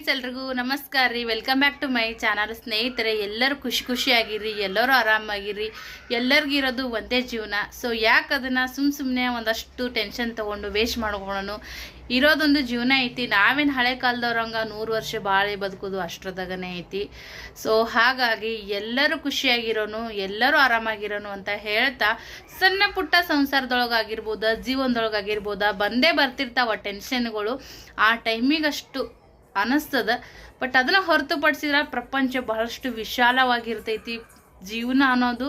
Friends, ಎಲ್ರಿಗೂ ನಮಸ್ಕಾರ ರೀ. Welcome back to my channel ಸ್ನೇಹಿತರೆ, ಎಲ್ಲರೂ ಖುಷಿ ಖುಷಿಯಾಗಿರಿ, ಎಲ್ಲರೂ ಆರಾಮಾಗಿರ್ರಿ ಎಲ್ಲರಿಗಿರೋದು ಒಂದೇ ಜೀವನ. ಸೊ ಯಾಕೆ ಅದನ್ನು ಸುಮ್ಮ ಸುಮ್ಮನೆ ಒಂದಷ್ಟು ಟೆನ್ಷನ್ ತೊಗೊಂಡು ವೇಸ್ಟ್ ಮಾಡ್ಕೊಳ್ಳೋಣ ಇರೋದೊಂದು ಜೀವನ ಐತಿ. ನಾವೇನು ಹಳೆ ಕಾಲದವ್ರಂಗ ನೂರು ವರ್ಷ ಬಾಳೆ ಬದುಕೋದು ಅಷ್ಟರದಾಗನೇ ಐತಿ. ಸೊ ಹಾಗಾಗಿ ಎಲ್ಲರೂ ಖುಷಿಯಾಗಿರೋನು, ಎಲ್ಲರೂ ಆರಾಮಾಗಿರೋನು ಅಂತ ಹೇಳ್ತಾ, ಸಣ್ಣ ಪುಟ್ಟ ಸಂಸಾರದೊಳಗಾಗಿರ್ಬೋದ, ಜೀವನದೊಳಗಾಗಿರ್ಬೋದ, ಬಂದೇ ಬರ್ತಿರ್ತಾವ ಟೆನ್ಷನ್ಗಳು ಆ ಟೈಮಿಗಷ್ಟು ಅನಿಸ್ತದ ಬಟ್ ಅದನ್ನು ಹೊರತುಪಡಿಸಿದ್ರೆ ಪ್ರಪಂಚ ಬಹಳಷ್ಟು ವಿಶಾಲವಾಗಿರ್ತೈತಿ. ಜೀವನ ಅನ್ನೋದು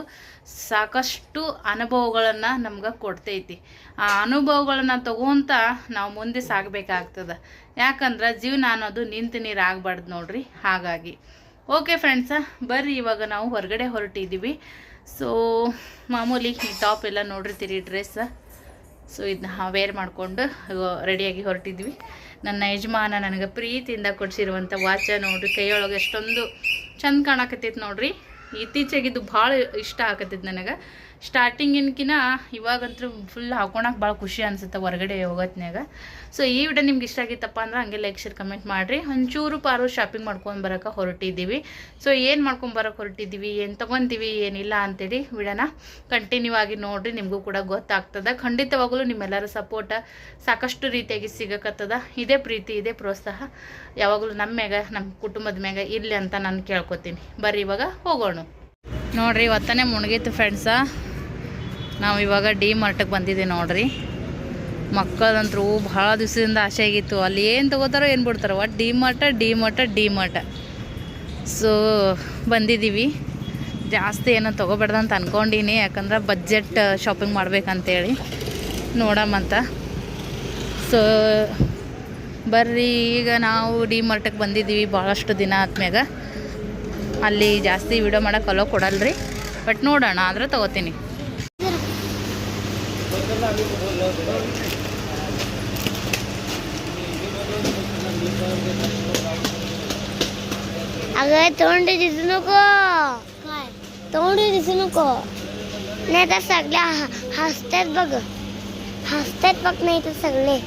ಸಾಕಷ್ಟು ಅನುಭವಗಳನ್ನು ನಮ್ಗೆ ಕೊಡ್ತೈತಿ. ಆ ಅನುಭವಗಳನ್ನ ತಗೋಂತ ನಾವು ಮುಂದೆ ಸಾಗಬೇಕಾಗ್ತದ. ಯಾಕಂದ್ರೆ ಜೀವನ ಅನ್ನೋದು ನಿಂತು ನೀರು ಆಗಬಾರ್ದು ನೋಡ್ರಿ. ಹಾಗಾಗಿ. ಓಕೆ ಫ್ರೆಂಡ್ಸ ಬರ್ರಿ ಇವಾಗ ನಾವು ಹೊರಗಡೆ ಹೊರಟಿದ್ದೀವಿ ಸೊ ಮಾಮೂಲಿ ಈ ಟಾಪ್ ಎಲ್ಲ ನೋಡಿರ್ತೀರಿ ಡ್ರೆಸ್ ಸೊ ಇದನ್ನ ವೇರ್ ಮಾಡಿಕೊಂಡು ರೆಡಿಯಾಗಿ ಹೊರಟಿದ್ವಿ. ನನ್ನ ಯಜಮಾನ ನನಗೆ ಪ್ರೀತಿಯಿಂದ ಕೊಡಿಸಿರುವಂಥ ವಾಚ ನೋಡ್ರಿ, ಕೈಯೊಳಗೆ ಎಷ್ಟೊಂದು ಚಂದ ಕಾಣಕತ್ತೈತಿ ನೋಡ್ರಿ. ಇತ್ತೀಚೆಗೆ ಇದು ಭಾಳ ಇಷ್ಟ ಆಗತ್ತೈತೆ ನನಗೆ. ಸ್ಟಾರ್ಟಿಂಗಿನ್ಕಿನ ಇವಾಗಂತೂ ಫುಲ್ ಹಾಕೊಳಕ್ಕೆ ಭಾಳ ಖುಷಿ ಅನಿಸುತ್ತೆ ಹೊರಗಡೆ ಹೋಗೋತ್ನಾಗ ಸೊ ಈ ವಿಡಿಯೋ ನಿಮ್ಗೆ ಇಷ್ಟ ಆಗಿತ್ತಪ್ಪ ಅಂದ್ರೆ ಹಂಗೆ ಲೈಕ್ ಶೇರ್ ಕಮೆಂಟ್ ಮಾಡಿರಿ. ಒಂಚೂರು ಪಾರು ಶಾಪಿಂಗ್ ಮಾಡ್ಕೊಂಡು ಬರೋಕೆ ಹೊರಟಿದ್ದೀವಿ. ಸೊ ಏನು ಮಾಡ್ಕೊಂಡು ಬರೋಕೆ ಹೊರಟಿದ್ದೀವಿ? ಏನು ತೊಗೊತೀವಿ? ಏನಿಲ್ಲ ಅಂತೇಳಿ ವಿಡಿಯೋನ ಕಂಟಿನ್ಯೂ ಆಗಿ ನೋಡಿರಿ. ನಿಮಗೂ ಕೂಡ ಗೊತ್ತಾಗ್ತದೆ. ಖಂಡಿತವಾಗಲೂ ನಿಮ್ಮೆಲ್ಲರ ಸಪೋರ್ಟ ಸಾಕಷ್ಟು ರೀತಿಯಾಗಿ ಸಿಗಕತ್ತದ. ಇದೇ ಪ್ರೀತಿ, ಇದೇ ಪ್ರೋತ್ಸಾಹ. ಯಾವಾಗಲೂ ನಮ್ಮ ಮ್ಯಾಗ ನಮ್ಮ ಕುಟುಂಬದ ಮ್ಯಾಗ ಇರಲಿ ಅಂತ ನಾನು ಕೇಳ್ಕೊತೀನಿ. ಬರ್ರಿ ಇವಾಗ ಹೋಗೋಣ. ನೋಡ್ರಿ, ಇವತ್ತನೇ ಮುಣಗಿತ್ತು ಫ್ರೆಂಡ್ಸ ನಾವು ಇವಾಗ ಡಿ ಮಾರ್ಟಿಗೆ ಬಂದಿದ್ದೀವಿ ನೋಡ್ರಿ. ಮಕ್ಕಳಂತರೂ ಭಾಳ ದಿವಸದಿಂದ ಆಸೆ ಆಗಿತ್ತು. ಅಲ್ಲಿ ಏನು ತೊಗೋತಾರೋ ಏನು ಬಿಡ್ತಾರೋ ಒಟ್ಟು D mart D mart D mart. So ಬಂದಿದ್ದೀವಿ. ಜಾಸ್ತಿ ಏನೋ ಅಂತ ಅಂದ್ಕೊಂಡೀನಿ ಯಾಕಂದ್ರೆ ಬಜೆಟ್ ಶಾಪಿಂಗ್ ಮಾಡ್ಬೇಕಂತೇಳಿ. ಅಂತ. ಸೊ ಬರ್ರಿ, ಈಗ ನಾವು ಡಿ ಮಾರ್ಟಕ್ಕೆ ಬಂದಿದ್ದೀವಿ ಭಾಳಷ್ಟು ದಿನ ಆದ್ಮ್ಯಾಗ. ಅಲ್ಲಿ ಜಾಸ್ತಿ ವಿಡಿಯೋ ಮಾಡೋಕ್ಕೆ ಅಲೋ ಕೊಡಲ್ರಿ. ಬಟ್ ನೋಡೋಣ, ಆದ್ರೆ ತೊಗೋತೀನಿ. अगं तोंड दिसू नको. तोंड दिसू नको. नाही तर सगळ्या ह- हसतात बघ. हसतात बघ नाही तर सगळे.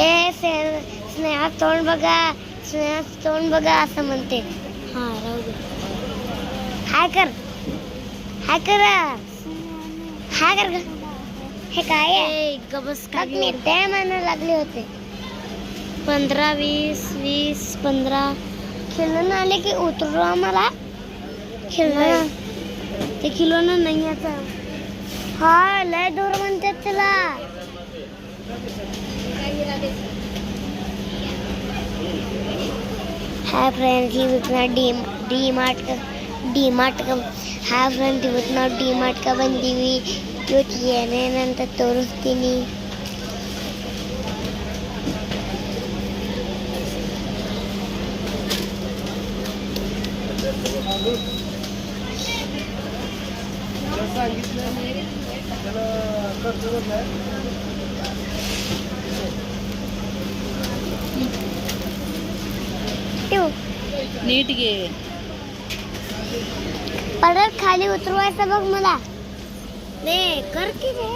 ए से- स्नेहा तोंड बघा. स्नेहा तोंड बघा असं म्हणते. हा राहू दे. हाय कर. हाय कर. हागर हे काय आहे गबस कागणी त्या महिना लागले होते? पंधरा वीस वीस पंधरा खिळून आले की उतरू आम्हाला खिळणं ते खिळणं नाही आता। हा लय दूर म्हणतात त्याला हाय फ्रेंड्स ही विकणार D D mart D Mart hi friends ಇವತ್ತು ನಾವು ಡಿ ಮಾಡ್ಕೊ ಬಂದೀವಿ. ಇವತ್ತು ಏನೇನಂತ ತೋರಿಸ್ತೀನಿ. ನೀಟಿಗೆ परत खाली उतरवायचं बघ मला. रे कर की रे.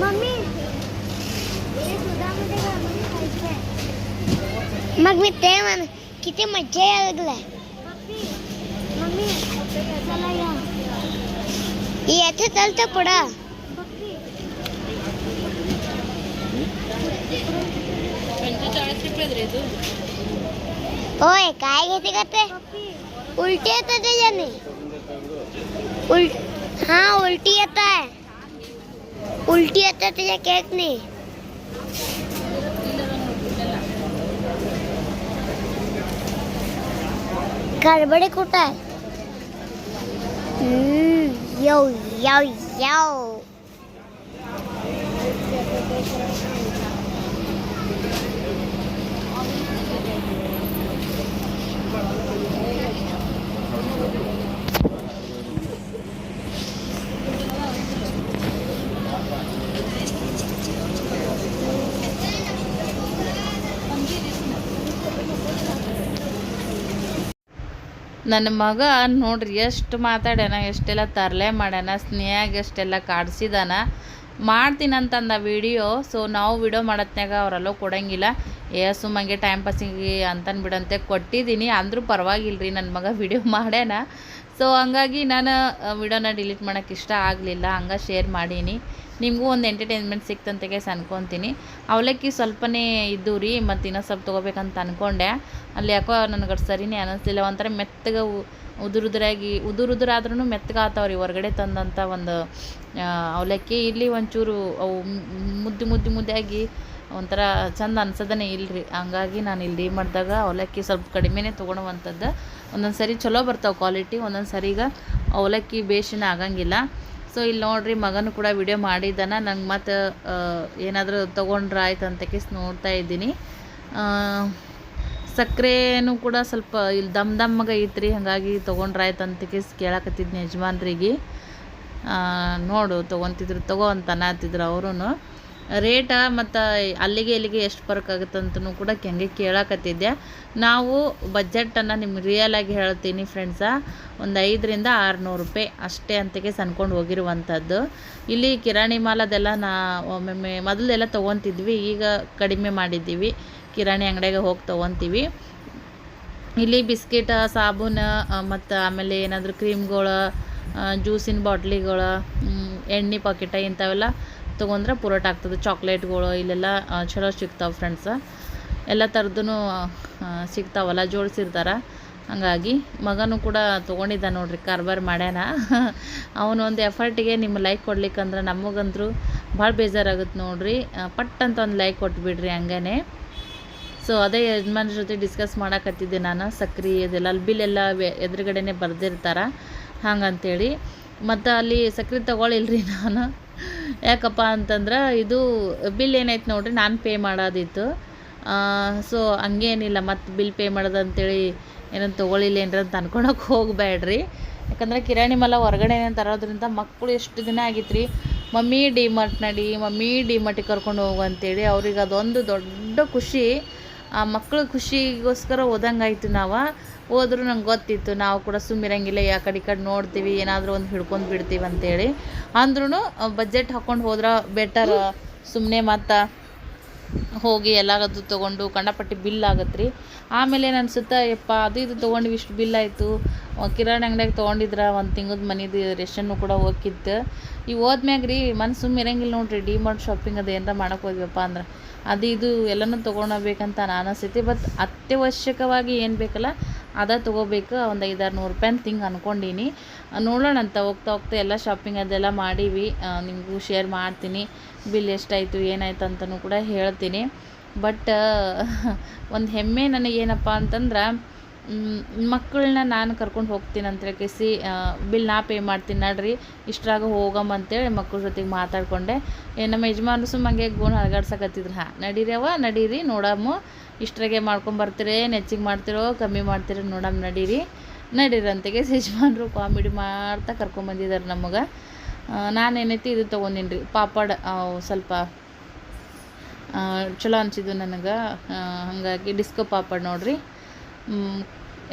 मम्मी. मग मी ते म्हण किती मज्जा यायला लागलाय मम्मी चला या. याचं चालतं पुढं. पंचेचाळीस रुपये होय काय घेते का ते? उल्टी है तो या नहीं? उल हाँ उल्टी आता तो है। उल्टी आता तो या केक नहीं। गड़बड़े कोटा है। यो यो यो ನನ್ನ ಮಗ ನೋಡ್ರಿ, ಎಷ್ಟು ಮಾತಾಡ್ಯಾನ, ಎಷ್ಟೆಲ್ಲ ತರಲೆ ಮಾಡ್ಯಾನ, ಸ್ನೇಹಾಗ ಎಷ್ಟೆಲ್ಲ ಕಾಡ್ಸಿದಾನ. ಮಾಡ್ತೀನಂತಂದ ವಿಡಿಯೋ ಸೊ ನಾವು ವಿಡಿಯೋ ಮಾಡತ್ನಾಗ ಅವರೆಲ್ಲೋ ಕೊಡಂಗಿಲ್ಲ. ಏ ಸುಮ್ಮಂಗೆ ಟೈಮ್ ಪಾಸಿಗೆ ಅಂತನ್ ಬಿಡಂತೆ ಕೊಟ್ಟಿದ್ದೀನಿ, ಅಂದರೂ ಪರವಾಗಿಲ್ಲ ರೀ ನನ್ನ ಮಗ ವಿಡಿಯೋ ಮಾಡ್ಯಾನ. ಸೊ ಹಂಗಾಗಿ ನಾನು ವಿಡಿಯೋನ ಡಿಲೀಟ್ ಮಾಡೋಕ್ಕೆ ಇಷ್ಟ ಆಗಲಿಲ್ಲ. ಹಂಗೆ ಶೇರ್ ಮಾಡೀನಿ. ನಿಮಗೂ ಒಂದು ಎಂಟರ್ಟೈನ್ಮೆಂಟ್ ಸಿಕ್ತಂತ ಕೇಸ್ ಅನ್ಕೊತೀನಿ ಅವಲಕ್ಕಿ ಸ್ವಲ್ಪನೇ ಇದ್ದು ರೀ, ಮತ್ತು ಇನ್ನೊಂದು ಸ್ವಲ್ಪ ತೊಗೋಬೇಕಂತ ಅಂದ್ಕೊಂಡೆ ಅಲ್ಲಿ ಯಾಕೋ ನನಗೆ ಸರಿನೇ ಅನ್ನಿಸ್ಲಿಲ್ಲ ಒಂಥರ ಮೆತ್ತಗೆ ಉ- ಉದುರು ಉದುರಾಗಿ ಉದುರು ಉದುರಾದ್ರೂ ಮೆತ್ತಗೆ ಆತಾವ್ರಿ. ಹೊರಗಡೆ ತಂದಂಥ ಒಂದು ಅವಲಕ್ಕಿ. ಇಲ್ಲಿ ಒಂಚೂರು ಅವು ಮುದ್ದೆ ಮುದ್ದು ಮುದ್ದು ಮುದ್ದಾಗಿ ಒಂಥರ ಚಂದ ಅನ್ಸೋದೇ ಇಲ್ರಿ. ಹಂಗಾಗಿ ನಾನು ಇಲ್ಲಿ ಮಾಡಿದಾಗ ಅವಲಕ್ಕಿ ಸ್ವಲ್ಪ ಕಡಿಮೆನೇ ತೊಗೊಳುವಂಥದ್ದು ಒಂದೊಂದು ಸರಿ ಚಲೋ ಬರ್ತಾವೆ ಕ್ವಾಲಿಟಿ ಒಂದೊಂದು ಸರಿಗ ಅವಲಕ್ಕಿ ಬೇಷಿನ ಆಗಂಗಿಲ್ಲ. ಸೊ ಇಲ್ಲಿ ನೋಡ್ರಿ ಮಗನೂ ಕೂಡ ವಿಡಿಯೋ ಮಾಡಿದ್ದಾನ ನಂಗೆ ಮತ್ತು ಏನಾದರೂ ತೊಗೊಂಡ್ರೆ ಆಯ್ತು ಅಂತ ಕೇಸ್ ನೋಡ್ತಾ ಇದ್ದೀನಿ. ಸಕ್ಕರೆನೂ ಕೂಡ ಸ್ವಲ್ಪ ಇಲ್ಲಿ ದಮ್ ದಮ್ಮಗೆ ಐತ್ರಿ. ಹಾಗಾಗಿ ತೊಗೊಂಡ್ರೆ ಆಯ್ತು ಅಂತ ಕೇಸ್ ಕೇಳಕತ್ತಿದ್ನಿ ಯಜಮಾನ್ರಿಗೆ. ನೋಡು ತೊಗೊತಿದ್ರು, ತಗೋ ಅಂತ ಅನ್ನತ್ತಿದ್ರು ಅವರು ರೇಟ ಮತ್ತು ಅಲ್ಲಿಗೆ ಇಲ್ಲಿಗೆ ಎಷ್ಟು ಫರ್ಕ್ ಆಗುತ್ತೆ ಅಂತಲೂ ಕೂಡ ಹಂಗೆ ಕೇಳಾಕತ್ತಿದ್ದೆ. ನಾವು ಬಜೆಟನ್ನು ನಿಮ್ಗೆ ರಿಯಲ್ ಆಗಿ ಹೇಳ್ತೀನಿ ಫ್ರೆಂಡ್ಸ ಒಂದು ಐದರಿಂದ ಆರುನೂರು ರೂಪಾಯಿ ಅಷ್ಟೇ ಅಂತಕ್ಕೆ ಸನ್ಕೊಂಡು ಹೋಗಿರುವಂಥದ್ದು ಇಲ್ಲಿ ಕಿರಾಣಿ ಮಾಲದೆಲ್ಲ ನಾ ಒಮ್ಮೊಮ್ಮೆ ಮೊದಲೆಲ್ಲ ತೊಗೊತಿದ್ವಿ, ಈಗ ಕಡಿಮೆ ಮಾಡಿದ್ದೀವಿ. ಕಿರಾಣಿ ಅಂಗಡಿಗೆ ಹೋಗಿ ತೊಗೊತೀವಿ. ಇಲ್ಲಿ ಬಿಸ್ಕಿಟ, ಸಾಬೂನು ಮತ್ತು ಆಮೇಲೆ ಏನಾದರೂ ಕ್ರೀಮ್ಗಳು ಜ್ಯೂಸಿನ ಬಾಟ್ಲಿಗಳು ಎಣ್ಣೆ ಪಾಕಿಟ ಇಂಥವೆಲ್ಲ ತೊಗೊಂಡ್ರೆ ಪುರೋಟ ಆಗ್ತದೆ. ಚಾಕ್ಲೇಟ್ಗಳು, ಇಲ್ಲೆಲ್ಲ ಚಲೋ ಸಿಗ್ತಾವೆ ಫ್ರೆಂಡ್ಸ ಎಲ್ಲ ಥರದ್ದು ಸಿಗ್ತಾವಲ್ಲ, ಜೋಡಿಸಿರ್ತಾರೆ. ಹಾಗಾಗಿ ಮಗನೂ ಕೂಡ ತೊಗೊಂಡಿದ್ದ ನೋಡ್ರಿ, ಕಾರ್ಬಾರ್ ಮಾಡ್ಯಾನ. ಅವನು ಒಂದು ಎಫರ್ಟಿಗೆ ನಿಮ್ಮ ಲೈಕ್ ಕೊಡ್ಲಿಕ್ಕಂದ್ರೆ ನಮಗಂದ್ರೂ ಭಾಳ ಬೇಜಾರಾಗುತ್ತೆ ನೋಡ್ರಿ. ಪಟ್ ಅಂತ ಒಂದು ಲೈಕ್ ಕೊಟ್ಬಿಡ್ರಿ ಹಂಗೇ ಸೊ ಅದೇ ಯಜಮಾನ್ರ ಜೊತೆ ಡಿಸ್ಕಸ್ ಮಾಡಕತ್ತಿದ್ದೆ ನಾನು, ಸಕ್ರೆ ಅದೆಲ್ಲ ಅಲ್ಲಿ ಬಿಲ್ ಎಲ್ಲ ವೆ- ಎದುರುಗಡೆನೆ ಬರೆದಿರ್ತಾರೆ. ಹಂಗಂತೇಳಿ. ಮತ್ತು ಅಲ್ಲಿ ಸಕ್ರೆ ತಗೊಳಿಲ್ರಿ ನಾನು. ಯಾಕಪ್ಪ ಅಂತಂದ್ರೆ ಇದು ಬಿಲ್ ಏನೈತೆ ನೋಡಿರಿ, ನಾನು ಪೇ ಮಾಡೋದಿತ್ತು. ಸೊ ಹಂಗೇನಿಲ್ಲ ಮತ್ತು ಬಿಲ್ ಪೇ ಮಾಡೋದು ಅಂತೇಳಿ ಏನಂತ ತೊಗೊಳಿಲ್ಲ ಏನ್ರ ಅಂತ ಅನ್ಕೊಳಕ್ಕೆ ಹೋಗಬೇಡ್ರಿ ಯಾಕಂದ್ರೆ ಕಿರಾಣಿ ಮಲ ಹೊರಗಡೆ ತರೋದ್ರಿಂದ ಮಕ್ಕಳು ಎಷ್ಟು ದಿನ ಆಗಿತ್ತು ರೀ ಮಮ್ಮಿ ಡಿಮಾರ್ಟ್ ನಡಿ, ಮಮ್ಮಿ ಡಿಮಾರ್ಟಿಗೆ ಕರ್ಕೊಂಡು ಹೋಗು ಅಂತೇಳಿ ಅವ್ರಿಗೆ ಅದೊಂದು ದೊಡ್ಡ ಖುಷಿ. ಆ ಮಕ್ಕಳ ಖುಷಿಗೋಸ್ಕರ ಹೋದಂಗಾಯ್ತು ನಾವು. ಹೋದ್ರು ನಂಗೆ ಗೊತ್ತಿತ್ತು, ನಾವು ಕೂಡ ಸುಮ್ಮಿರಂಗಿಲ್ಲ ಆ ಕಡೆ ಈ ಕಡೆ ನೋಡ್ತೀವಿ, ಏನಾದರೂ ಒಂದು ಹಿಡ್ಕೊಂಡು ಬಿಡ್ತೀವಿ ಅಂತೇಳಿ. ಅಂದ್ರೂ ಬಜೆಟ್ ಹಾಕ್ಕೊಂಡು ಹೋದ್ರೆ ಬೆಟರ್ ಸುಮ್ಮನೆ ಮತ್ತು ಹೋಗಿ ಎಲ್ಲಾಗದು ತೊಗೊಂಡು ಕಂಡಪಟ್ಟಿ ಬಿಲ್ ಆಗತ್ತೆ ರೀ ಆಮೇಲೆ ಏನು ಅನ್ಸುತ್ತೆ, ಯಪ್ಪ, ಅದು ಇದು ತೊಗೊಂಡು ಇಷ್ಟು ಬಿಲ್ ಆಯಿತು. ಕಿರಾಣಿ ಅಂಗಡಿಯಾಗ ತೊಗೊಂಡಿದ್ರ ಒಂದು ತಿಂಗದ ಮನಿದು ರೇಷನ್ನು ಕೂಡ ಹೋಗಿತ್ತು ಈಗ ಹೋದ್ಮ್ಯಾಗ ರೀ ಮನ್ಸು ಸುಮ್ಮ ಇರಂಗಿಲ್ಲ ನೋಡ್ರಿ ಡಿ ಮಾರ್ಟ್ ಶಾಪಿಂಗ್ ಅದು ಏನಾರ ಮಾಡೋಕೆ ಹೋದ್ವಪ್ಪ ಅಂದ್ರೆ. ಅದು ಇದು ಎಲ್ಲನೂ ನಾನು ಅನಿಸ್ತೈತಿ ಬಟ್ ಅತ್ಯವಶ್ಯಕವಾಗಿ ಏನು ಬೇಕಲ್ಲ ಅದ ತೊಗೋಬೇಕು. ಒಂದು ಐದಾರು ನೂರು ರೂಪಾಯಿ ಅಂತ ಹಿಂಗೆ ಅಂದ್ಕೊಂಡೀನಿ ನೋಡೋಣ ಅಂತ ಹೋಗ್ತಾ ಹೋಗ್ತಾ ಎಲ್ಲ ಶಾಪಿಂಗ್ ಅದೆಲ್ಲ ಮಾಡೀವಿ. ನಿಮಗೂ ಶೇರ್ ಮಾಡ್ತೀನಿ. ಬಿಲ್ ಎಷ್ಟಾಯಿತು, ಏನಾಯ್ತು ಅಂತಲೂ ಕೂಡ ಹೇಳ್ತೀನಿ. ಬಟ್, ಒಂದು ಹೆಮ್ಮೆ ನನಗೇನಪ್ಪ ಅಂತಂದ್ರೆ ಮಕ್ಕಳನ್ನ ನಾನು ಕರ್ಕೊಂಡು ಹೋಗ್ತೀನಿ ಅಂತ ಕೇಸಿ ಬಿಲ್ ನಾ ಪೇ ಮಾಡ್ತೀನಿ ನಡ್ರಿ, ಇಷ್ಟರಾಗ ಹೋಗಮ್ಮ ಅಂತೇಳಿ ಮಕ್ಕಳ ಜೊತೆಗೆ ಮಾತಾಡ್ಕೊಂಡೆ. ಏ, ನಮ್ಮ ಯಜಮಾನ್ರು ಸುಮ್ಮ ಹಂಗೆ ಗೋಣ ಅಲಗಾಡ್ಸಕತ್ತಿದ್ರು ಹಾಂ ನಡೀರವ ನಡೀರಿ ನೋಡಮ್ಮ ಇಷ್ಟರಾಗೆ ಮಾಡ್ಕೊಂಬರ್ತೀರಿ ನೆಚ್ಚಿಗೆ ಮಾಡ್ತಿರೋ, ಕಮ್ಮಿ ಮಾಡ್ತಿರೋ ನೋಡಮ್ಮ ನಡೀರಿ. ನಡೀರಿ ಯಜಮಾನರು ಯಜಮಾನ್ರು ಕಾಮಿಡಿ ಮಾಡ್ತಾ ಕರ್ಕೊಂಬಂದಿದ್ದಾರೆ ನಮಗೆ. ನಾನೇನೈತಿ ಇದು ತೊಗೊಂಡಿನಿ ರೀ ಪಾಪಡ್ ಸ್ವಲ್ಪ ಚಲೋ ಅನಿಸಿದ್ದು ನನಗೆ. ಹಾಗಾಗಿ ಡಿಸ್ಕೋ ಪಾಪಡ್ ನೋಡ್ರಿ.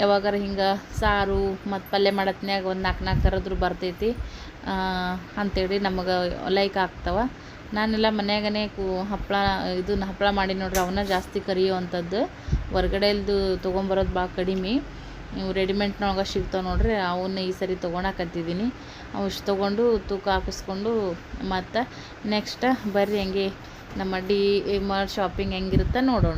ಯಾವಾಗಾರ ಹಿಂಗೆ ಸಾರು ಮತ್ತು ಪಲ್ಯ ಮಾಡತ್ನ್ಯಾಗ ಒಂದು ನಾಲ್ಕು ನಾಲ್ಕು ಥರದ್ರು ಬರ್ತೈತಿ. ಅಂತೇಳಿ ನಮಗೆ ಲೈಕ್ ಆಗ್ತಾವ. ನಾನೆಲ್ಲ ಮನ್ಯಾಗನೇ ಕೂ ಹಪ್ಪಳ ಇದನ್ನ ಹಪ್ಪಳ ಮಾಡಿ ನೋಡ್ರಿ, ಅವನ್ನ ಜಾಸ್ತಿ ಕರಿಯುವಂಥದ್ದು. ಹೊರ್ಗಡೆಯಲ್ದು ತೊಗೊಂಬರೋದು ಭಾಳ ಕಡಿಮೆ. ನೀವು ರೆಡಿಮೇಡ್ನೊಳಗೆ ಸಿಗ್ತಾವೆ ನೋಡ್ರಿ, ಅವನ್ನ ಈ ಸರಿ ತೊಗೊಳಕತ್ತಿದ್ದೀನಿ ಅವು ತೊಗೊಂಡು ತೂಕ ಹಾಕಿಸ್ಕೊಂಡು ಮತ್ತು ನೆಕ್ಸ್ಟ್ ಬರ್ರಿ ಹೆಂಗೆ, ನಮ್ಮ ಡಿ ಮಾರ್ಟ್ ಶಾಪಿಂಗ್ ಹೆಂಗಿರುತ್ತೆ ನೋಡೋಣ.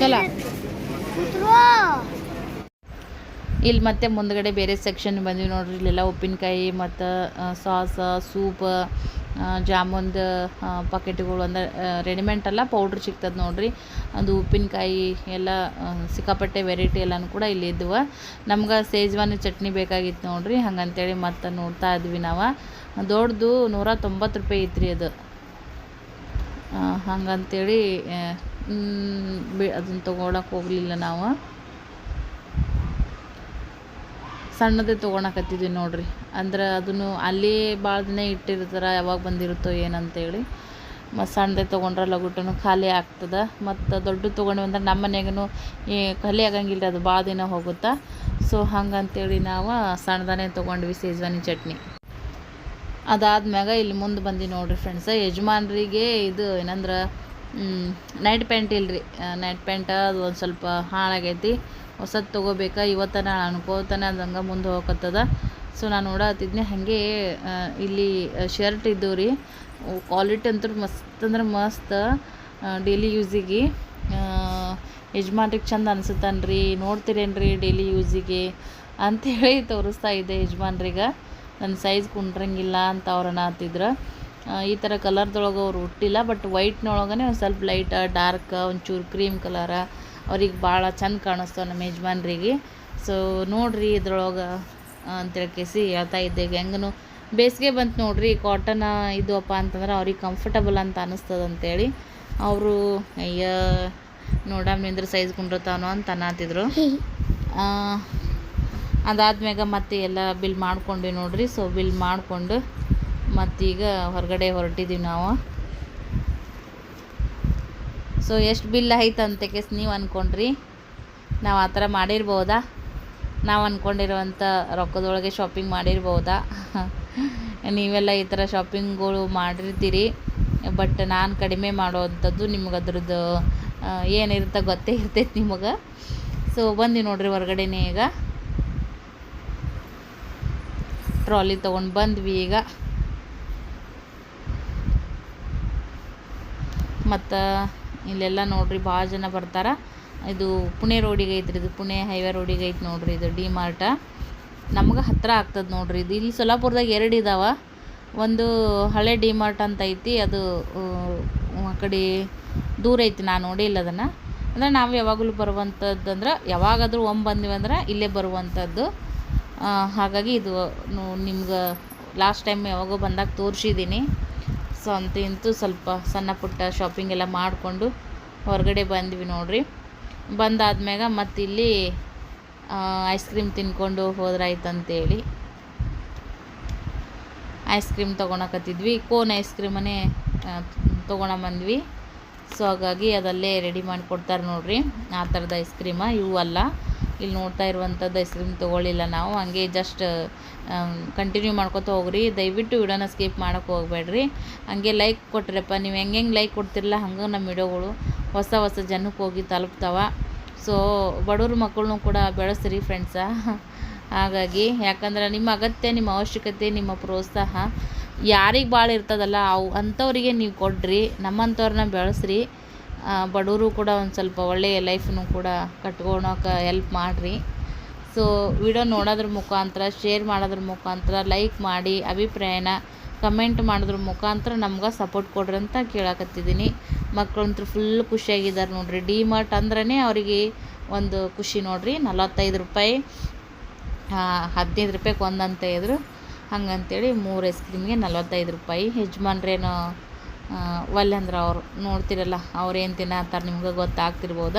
ಚಲ. ಇಲ್ಲಿ ಮತ್ತೆ ಮುಂದ್ಗಡೆ ಬೇರೆ ಸೆಕ್ಷನ್ ಬಂದ್ವಿ ನೋಡ್ರಿ. ಇಲ್ಲೆಲ್ಲ ಉಪ್ಪಿನಕಾಯಿ ಮತ್ತು ಸಾಸ್ ಸೂಪ್ ಜಾಮೂನ್ದು ಪಾಕೆಟ್ಗಳು ಅಂದರೆ ರೆಡಿಮೆಂಟ್ ಅಲ್ಲ ಪೌಡ್ರ್ ಸಿಗ್ತದೆ ನೋಡ್ರಿ. ಅದು ಉಪ್ಪಿನಕಾಯಿ ಎಲ್ಲ ಸಿಕ್ಕಾಪಟ್ಟೆ ವೆರೈಟಿ ಎಲ್ಲನೂ ಕೂಡ ಇಲ್ಲಿ ಇದ್ವು. ನಮ್ಗೆ ಸೇಜ್ವಾನಿ ಚಟ್ನಿ ಬೇಕಾಗಿತ್ತು ನೋಡ್ರಿ. ಹಂಗಂತೇಳಿ ಮತ್ತೆ ನೋಡ್ತಾ ಇದ್ವಿ ನಾವು. ದೊಡ್ಡದು ನೂರ ತೊಂಬತ್ತು ರೂಪಾಯಿ ಇತ್ತು ರೀ ಅದು. ಹಂಗಂತೇಳಿ ಬಿ, ಅದನ್ನು ತೊಗೊಳಕ್ಕೆ ಹೋಗಲಿಲ್ಲ ನಾವು. ಸಣ್ಣದೇ ತೊಗೊಳಕತ್ತಿದ್ವಿ ನೋಡ್ರಿ. ಅಂದ್ರೆ ಅದನ್ನು ಅಲ್ಲಿ ಭಾಳ ದಿನ ಇಟ್ಟಿರ್ತಾರೆ, ಯಾವಾಗ ಬಂದಿರುತ್ತೋ ಏನಂತೇಳಿ. ಮತ್ತು ಸಣ್ಣದೇ ತೊಗೊಂಡ್ರೆ ಲಗುಟನು ಖಾಲಿ ಆಗ್ತದೆ. ಮತ್ತು ದೊಡ್ಡ ತೊಗೊಂಡ್ವಿ ಅಂದ್ರೆ ನಮ್ಮ ಮನೆಗೂ ಖಾಲಿ ಆಗಂಗಿಲ್ಲ ಅದು ಭಾಳ ದಿನ ಹೋಗುತ್ತಾ. ಸೊ ಹಂಗಂತೇಳಿ ನಾವು ಸಣ್ಣದನೇ ತೊಗೊಂಡ್ವಿ ಸೇಜ್ವಾನಿ ಚಟ್ನಿ. ಅದಾದ್ಮ್ಯಾಗ ಇಲ್ಲಿ ಮುಂದೆ ಬಂದು ನೋಡ್ರಿ ಫ್ರೆಂಡ್ಸ ಯಜಮಾನ್ರಿಗೆ ಇದು ಏನಂದ್ರೆ ನೈಟ್ ಪ್ಯಾಂಟ್ ಇಲ್ರಿ. ನೈಟ್ ಪ್ಯಾಂಟ್ ಅದು ಒಂದು ಸ್ವಲ್ಪ ಹಾಳಾಗೈತಿ. ಹೊಸದು ತೊಗೋಬೇಕಾ? ಇವತ್ತನ ಅನ್ಕೋತಾನೆ, ಅದಂಗೆ ಮುಂದೆ ಹೋಗತ್ತದ ಸೊ ನಾನು ನೋಡತ್ತಿದ್ನೆ ಹಾಗೆ ಇಲ್ಲಿ ಶರ್ಟ್ ಇದ್ದವು ರೀ ಕ್ವಾಲಿಟಿ ಅಂತೂ ಮಸ್ತ್ ಅಂದ್ರೆ ಮಸ್ತ್ ಡೈಲಿ ಯೂಸಿಗೆ ಯಜಮಾನ್ರಿಗೆ ಚಂದ ಅನ್ಸುತ್ತನ್ರಿ. ನೋಡ್ತೀರೇನ್ರಿ ಡೈಲಿ ಯೂಸಿಗೆ ಅಂಥೇಳಿ ತೋರಿಸ್ತಾ ಇದ್ದೆ ಯಜಮಾನ್ರಿಗೆ. ನನ್ನ ಸೈಜ್ ಕುಂಡ್ರಂಗಿಲ್ಲ ಅಂತ ಅವ್ರು ಹತ್ತಿದ್ರು ಈ ಥರ ಕಲರ್ದೊಳಗೆ ಅವ್ರು ಹುಟ್ಟಿಲ್ಲ ಬಟ್ ವೈಟ್ನೊಳಗನೆ ಒಂದು ಸ್ವಲ್ಪ ಲೈಟ್ ಡಾರ್ಕ್ ಒಂಚೂರು ಕ್ರೀಮ್ ಕಲರ ಅವ್ರಿಗೆ ಭಾಳ ಚಂದ ಕಾಣಿಸ್ತವೆ ನಮ್ಮ ಯಜಮಾನ್ರಿಗೆ. ಸೊ ನೋಡಿರಿ ಇದ್ರೊಳಗೆ ಅಂತೇಳಿ ಕೇಸಿ ಹೇಳ್ತಾ ಇದ್ದೆ. ಹೆಂಗನು ಬೇಸಿಗೆ ಬಂತು ನೋಡ್ರಿ ಕಾಟನ್ ಇದ್ವಪ್ಪ ಅಂತಂದ್ರೆ ಅವ್ರಿಗೆ ಕಂಫರ್ಟಬಲ್ ಅಂತ ಅನಿಸ್ತದ ಅಂತೇಳಿ ಅವರು, ಅಯ್ಯ, ನೋಡಮ್ ನಿಂದ್ರೆ ಸೈಜ್ ಕುಂಡಿರ್ತಾವನೋ ಅಂತ ಅನ್ನತ್ತಿದ್ರು ಅದಾದ್ಮ್ಯಾಗ ಮತ್ತೆ ಎಲ್ಲ ಬಿಲ್ ಮಾಡ್ಕೊಂಡ್ವಿ ನೋಡ್ರಿ. ಸೊ ಬಿಲ್ ಮಾಡಿಕೊಂಡು ಮತ್ತೀಗ ಹೊರಗಡೆ ಹೊರಟಿದ್ದೀವಿ ನಾವು. ಸೊ ಎಷ್ಟು ಬಿಲ್ ಆಯ್ತು ಅಂತ ಕೇಸ್ ನೀವು ಅಂದ್ಕೊಂಡ್ರಿ ನಾವು ಆ ಥರ ಮಾಡಿರ್ಬೋದಾ? ನಾವು ಅಂದ್ಕೊಂಡಿರುವಂಥ ರೊಕ್ಕದೊಳಗೆ ಶಾಪಿಂಗ್ ಮಾಡಿರ್ಬೋದಾ? ನೀವೆಲ್ಲ ಈ ಥರ ಶಾಪಿಂಗ್ಗಳು ಮಾಡಿರ್ತೀರಿ. ಬಟ್ ನಾನು ಕಡಿಮೆ ಮಾಡೋವಂಥದ್ದು ನಿಮ್ಗೆ ಅದ್ರದ್ದು ಏನಿರುತ್ತೆ ಗೊತ್ತೇ ಇರ್ತೈತೆ ನಿಮಗೆ. ಸೊ ಬಂದು ನೋಡಿರಿ ಹೊರಗಡೆನೇ ಈಗ. ಟ್ರಾಲಿ ತೊಗೊಂಡು ಬಂದ್ವಿ ಈಗ. ಮತ್ತು ಇಲ್ಲೆಲ್ಲ ನೋಡ್ರಿ ಭಾಳ ಜನ ಬರ್ತಾರೆ. ಇದು ಪುಣೆ ರೋಡಿಗೆ ಐತ್ರಿ ಇದು ಪುಣೆ ಹೈವೇ ರೋಡಿಗೆ ಐತೆ ನೋಡ್ರಿ ಇದು ಡಿ ಮಾರ್ಟ ನಮ್ಗೆ ಹತ್ತಿರ ಆಗ್ತದೆ ನೋಡ್ರಿ ಇದು. ಇಲ್ಲಿ ಸೊಲ್ಲಾಪುರದಾಗ ಎರಡು ಇದಾವೆ. ಒಂದು ಹಳೆ ಡಿ ಮಾರ್ಟ್ ಅಂತ ಐತಿ ಅದು ಆ, ಕಡೆ ದೂರ ಐತಿ ನಾನು ನೋಡಿಲ್ಲ ಅದನ್ನು. ಅಂದರೆ ನಾವು ಯಾವಾಗಲೂ ಬರುವಂಥದ್ದು ಅಂದ್ರೆ ಯಾವಾಗಾದರೂ ಒಮ್ಮೆ ಬಂದ್ವಿ ಅಂದ್ರೆ ಇಲ್ಲೇ ಬರುವಂಥದ್ದು ಹಾಗಾಗಿ ಇದು ನಿಮ್ಗೆ ಲಾಸ್ಟ್ ಟೈಮ್ ಯಾವಾಗೋ ಬಂದಾಗ ತೋರಿಸಿದ್ದೀನಿ ಸೊ ಅಂತೂ ಸ್ವಲ್ಪ ಸಣ್ಣ ಪುಟ್ಟ ಶಾಪಿಂಗ್ ಎಲ್ಲ ಮಾಡಿಕೊಂಡು ಹೊರಗಡೆ ಬಂದ್ವಿ ನೋಡ್ರಿ. ಬಂದಾದ್ಮ್ಯಾಗ ಮತ್ತು ಇಲ್ಲಿ ಐಸ್ ಕ್ರೀಮ್ ತಿನ್ಕೊಂಡು ಹೋದ್ರಾಯ್ತಂತೇಳಿ. ಐಸ್ ಕ್ರೀಮ್ ತೊಗೊಳಕತ್ತಿದ್ವಿ. ಕೋನ್ ಐಸ್ ಕ್ರೀಮನ್ನೇ ತೊಗೊಳಂಬಂದ್ವಿ ಸೊ ಹಾಗಾಗಿ ಅದಲ್ಲೇ ರೆಡಿ ಮಾಡಿ ಕೊಡ್ತಾರೆ ನೋಡ್ರಿ. ಆ ಥರದ ಐಸ್ ಕ್ರೀಮ ಇವು ಅಲ್ಲ. ಇಲ್ಲಿ ನೋಡ್ತಾ ಇರುವಂಥದ್ದು ಐಸ್ ಕ್ರೀಮ್ ತೊಗೊಳ್ಳಿಲ್ಲ ನಾವು. ಹಂಗೆ ಜಸ್ಟ್ ಕಂಟಿನ್ಯೂ ಮಾಡ್ಕೊತ ಹೋಗ್ರಿ. ದಯವಿಟ್ಟು ವಿಡಿಯೋನ ಸ್ಕಿಪ್ ಮಾಡೋಕೆ ಹೋಗ್ಬೇಡ್ರಿ. ಹಂಗೆ ಲೈಕ್ ಕೊಟ್ರಪ್ಪ, ನೀವು ಹೆಂಗೆ ಹೆಂಗೆ ಲೈಕ್ ಕೊಡ್ತಿರಲ್ಲ ಹಂಗೆ ನಮ್ಮ ವಿಡಿಯೋಗಳು ಹೊಸ ಹೊಸ ಜನಕ್ಕೆ ಹೋಗಿ ತಲುಪ್ತಾವ. ಸೊ ಬಡವ್ರ ಮಕ್ಕಳನ್ನೂ ಕೂಡ ಬೆಳೆಸ್ರಿ ಫ್ರೆಂಡ್ಸ ಹಾಗಾಗಿ ಯಾಕಂದ್ರೆ ನಿಮ್ಮ ಅಗತ್ಯ, ನಿಮ್ಮ ಅವಶ್ಯಕತೆ, ನಿಮ್ಮ ಪ್ರೋತ್ಸಾಹ ಯಾರಿಗೆ ಭಾಳ ಇರ್ತದಲ್ಲ ಅವು ಅಂಥವ್ರಿಗೆ ನೀವು ಕೊಡ್ರಿ, ನಮ್ಮಂಥವ್ರನ್ನ ಬೆಳೆಸ್ರಿ. ಬಡವರು ಕೂಡ ಒಂದು ಸ್ವಲ್ಪ ಒಳ್ಳೆಯ ಲೈಫನ್ನು ಕೂಡ ಕಟ್ಕೊಳಕ್ಕೆ ಹೆಲ್ಪ್ ಮಾಡಿರಿ. ಸೊ ವಿಡಿಯೋ ನೋಡೋದ್ರ ಮುಖಾಂತರ ಶೇರ್ ಮಾಡೋದ್ರ ಮುಖಾಂತರ ಲೈಕ್ ಮಾಡಿ, ಅಭಿಪ್ರಾಯನ ಕಮೆಂಟ್ ಮಾಡೋದ್ರ ಮುಖಾಂತರ ನಮ್ಗೆ ಸಪೋರ್ಟ್ ಕೊಡ್ರಿ ಅಂತ ಕೇಳಕತ್ತಿದ್ದೀನಿ. ಮಕ್ಕಳಂತೂ ಫುಲ್ ಖುಷಿಯಾಗಿದ್ದಾರೆ ನೋಡಿರಿ. ಡಿ ಮಾರ್ಟ್ ಅಂದ್ರೇ ಅವರಿಗೆ ಒಂದು ಖುಷಿ ನೋಡಿರಿ. ನಲವತ್ತೈದು ರೂಪಾಯಿ ಹದಿನೈದು ರೂಪಾಯಿಗೆ ಒಂದಂತ ಇದ್ರು. ಹಂಗಂತೇಳಿ ಮೂರು ಐಸ್ ಕ್ರೀಮ್ಗೆ ನಲ್ವತ್ತೈದು ರೂಪಾಯಿ. ಯಜಮಾನ್ರೇನು ಒಲ್ಲೆ ಅಂದ್ರೆ ಅವ್ರು. ನೋಡ್ತಿರಲ್ಲ ಅವ್ರೇನು ತಿನ್ನತ್ತಾರೆ ನಿಮ್ಗೆ ಗೊತ್ತಾಗ್ತಿರ್ಬೋದ?